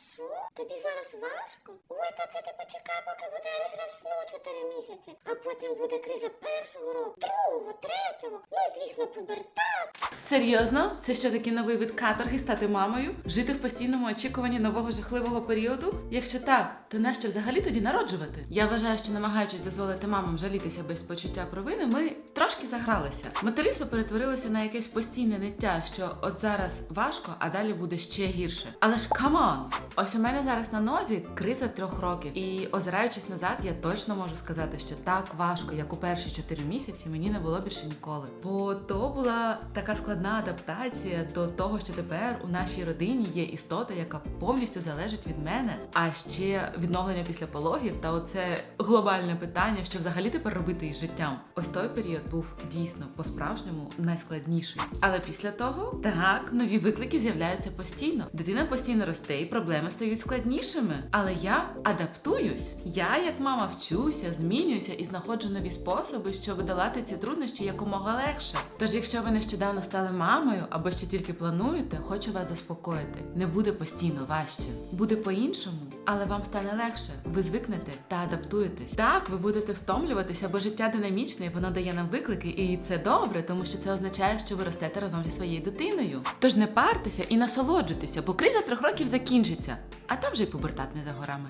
Що? Тобі зараз важко? Ой, та це ти почекай, поки буде регрес 4 місяці, а потім буде криза першого року, другого, третього, ну звісно, пубертат. Серйозно? Це що такий новий вид каторги стати мамою? Жити в постійному очікуванні нового жахливого періоду? Якщо так, то нащо взагалі тоді народжувати? Я вважаю, що намагаючись дозволити мамам жалітися без почуття провини, ми трошки загралися. Материнство перетворилося на якесь постійне ниття, що от зараз важко, а далі буде ще гірше. Але ж камон! Ось у мене зараз на нозі криза трьох років, і озираючись назад, я точно можу сказати, що так важко, як у перші чотири місяці, мені не було більше ніколи. Бо то була така складна адаптація до того, що тепер у нашій родині є істота, яка повністю залежить від мене. А ще відновлення після пологів та оце глобальне питання, що взагалі тепер робити із життям. Ось той період був дійсно по-справжньому найскладніший. Але після того так нові виклики з'являються постійно. Дитина постійно росте, і проблеми стають складнішими. Але я адаптуюсь. Я, як мама, вчуся, змінююся і знаходжу нові способи, щоб долати ці труднощі якомога легше. Тож, якщо ви нещодавно стали мамою або ще тільки плануєте, хочу вас заспокоїти. Не буде постійно важче, буде по-іншому, але вам стане легше. Ви звикнете та адаптуєтесь. Так, ви будете втомлюватися, бо життя динамічне, і воно дає нам виклики, і це добре, тому що це означає, що ви ростете разом зі своєю дитиною. Тож не партеся і насолоджуйтеся, бо криза трьох років закінчиться, а там вже й пубертат не за горами.